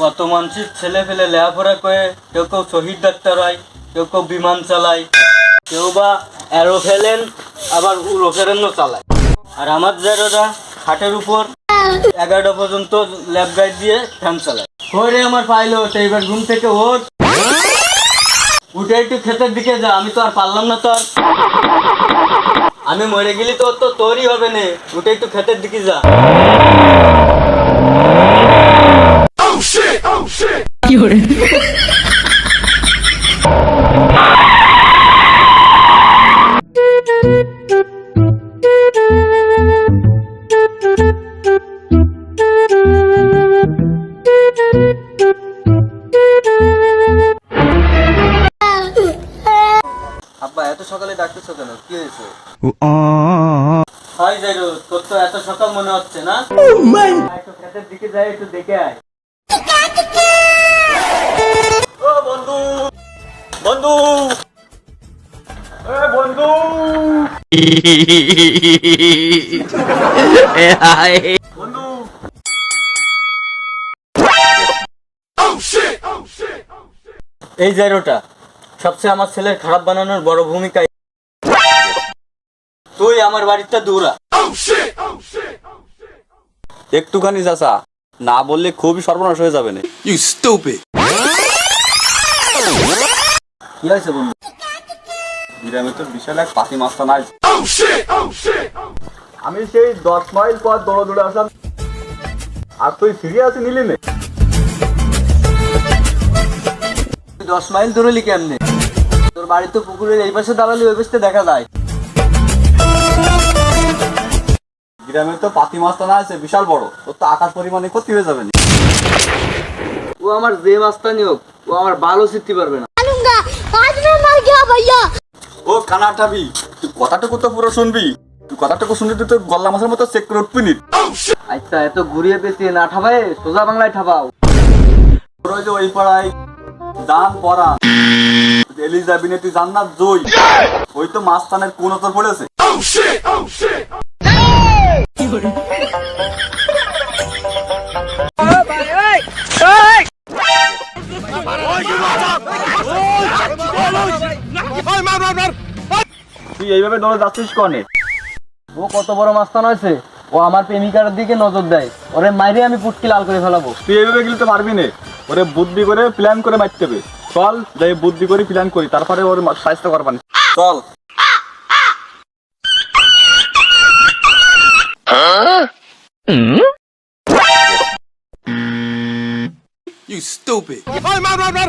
কত মানুষের ছেলে ফেলে লেখাপড়া করে কেউ কেউ শহীদ ডাক্তার হয়, কেউ কেউ বিমান চালায়, কেউ বা অ্যারোফেলেন আবার উড়োফেরেনও চালায়। আর আমার যারা খাটের উপর এগারোটা পর্যন্ত ল্যাব গাইড দিয়ে ফ্যান চালায়। ওরে আমার পাইলট এইবার ঘুম থেকে ওঠ। উঠে একটু ক্ষেতের দিকে যা, আমি তো আর পারলাম না তো আর। আমি মরে গেলি তো তো তোরই হবে না। উঠে একটু ক্ষেতের দিকে যা। আব্বা এত সকালে ডাকতেছো কেন? কি হয়েছে? হয় যাই তোর তো এত সকাল মনে হচ্ছে না? একটু দিকে যাই একটু দেখে আয়। বন্ধু। বন্ধু। বন্ধু। এই জায়গাটা সবচেয়ে আমার ছেলের খারাপ বানানোর বড় ভূমিকা। তুই আমার বাড়িতে দৌড়া। একটুখানি চাচা না বললে খুবই সর্বনাশ হয়ে যাবে না। You stupid. কি হয়েছে বন্ধু? গ্রামে তো বিশাল এক পাখি মাস্তা নাই আমি সেই দশ মাইল পর দৌড়ে দৌড়ে আসলাম। আর তুই সিরিয়াস নিলি নে? দশ মাইল দৌড়লি কেমনে? তোর বাড়ি তো পুকুরের এই পাশে দাঁড়ালি, ওই পাশে দেখা যায়। গ্রামে তো পাতি মাস্তানা আছে বিশাল বড়। তোর তো আকাশ পরিমাণে ক্ষতি হয়ে যাবে ও আমার যে মাস্তানি হোক, ও আমার ভালো শিখতে পারবে না। आज मैं मर गया भैया ও কানাটাবি তুই কথাটুকু তো পুরো শুনবি তুই কথাটুকু শুনলি তুই তো গল্লা মাছের মতো চেক করে উঠবি নি আচ্ছা এত ঘুরিয়ে পেঁচিয়ে না ঠাবাই সোজা বাংলায় ঠাবাও তোর ওই যে ওই পাড়ায় দান পড়া এলিজাবিনে তুই জান্নাত জই ওই তো মাস্তানের কোন তোর পড়েছে তুই এইভাবে দৌড়ে যাচ্ছিস কনে? ও কত বড় মাস্তান হয়েছে। ও আমার প্রেমিকার দিকে নজর দেয়। ওরে মাইরে আমি পুটকি লাল করে ফেলাবো। তুই এইভাবে গেলে তো পারবি না। ওরে বুদ্ধি করে প্ল্যান করে মারতে হবে। চল যাই বুদ্ধি করে প্ল্যান করি। তারপরে ওর সাহায্য করবানি চল। You stupid. স্যার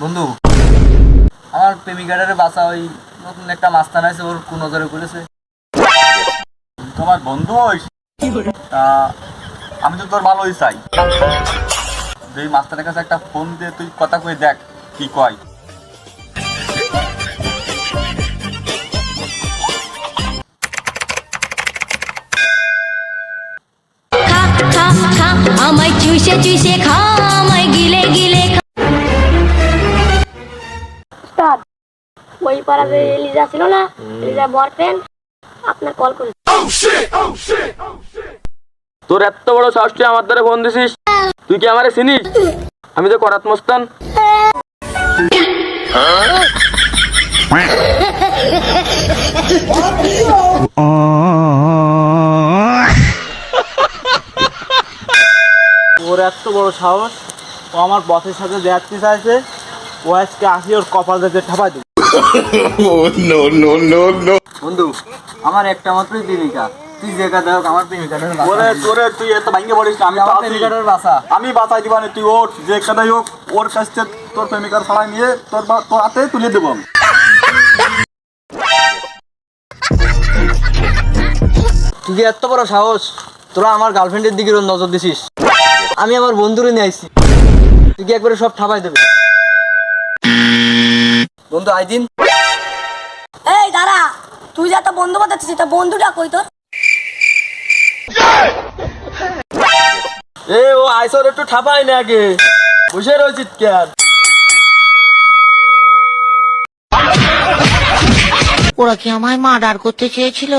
বন্ধু, আমার প্রেমিকাটারে বাসা ওই নতুন একটা মাস্তান আছে, ওর কোন নজরে করেছে তোমার বন্ধু তা আমি তো তোর ভালোই চাই। যে মাস্টারের কাছে একটা ফোন দিয়ে তুই কথা কই দেখ, কি কয়। গিলে গিলে ওই পাড়াতে এলিজা ছিল না? আপনার কল করে তোর এত বড় সাহস তুই আমার দ্বারা ফোন দিছিস? তুই কি আমারে চিনিস? আমি তো করাত মস্তান। ওর এত বড় সাহস ও আমার বসের সাথে দেখতে চাইছে ও আজকে আসি ওর কপাল যেতে ঠাপাই no. বন্ধু আমার একটা মাত্রই প্রেমিকা। তুই যে কাজে হোক আমার প্রেমিকাটার ওরে তোরে তুই এত ভাঙ্গে পড়িস না আমি তো আমার আছি। প্রেমিকাটার বাসা। আমি বাঁচাই দিবানে তুই ওঠ যে কাদাই হোক ওর কাছ থেকে তোর প্রেমিকার ছাড়াই নিয়ে তোর বা- তোর হাতে তুলে দেবো আমি। তুই কি এত বড় সাহস তোরা আমার গার্লফ্রেন্ডের দিকে নজর দিছিস। আমি আমার বন্ধুরে নিয়ে আইছি। তুই কি একবারে সব ঠাপাই দেবে? বন্ধু আইদিন এই দাঁড়া। তুই যে একটা বন্ধু বাতাচ্ছিস তা বন্ধুটা কই তোর? এ ও আইসর একটু ঠাপাই না আগে। বসে রয়েছিস কেন ওরা কি আমায় মার্ডার করতে চেয়েছিল?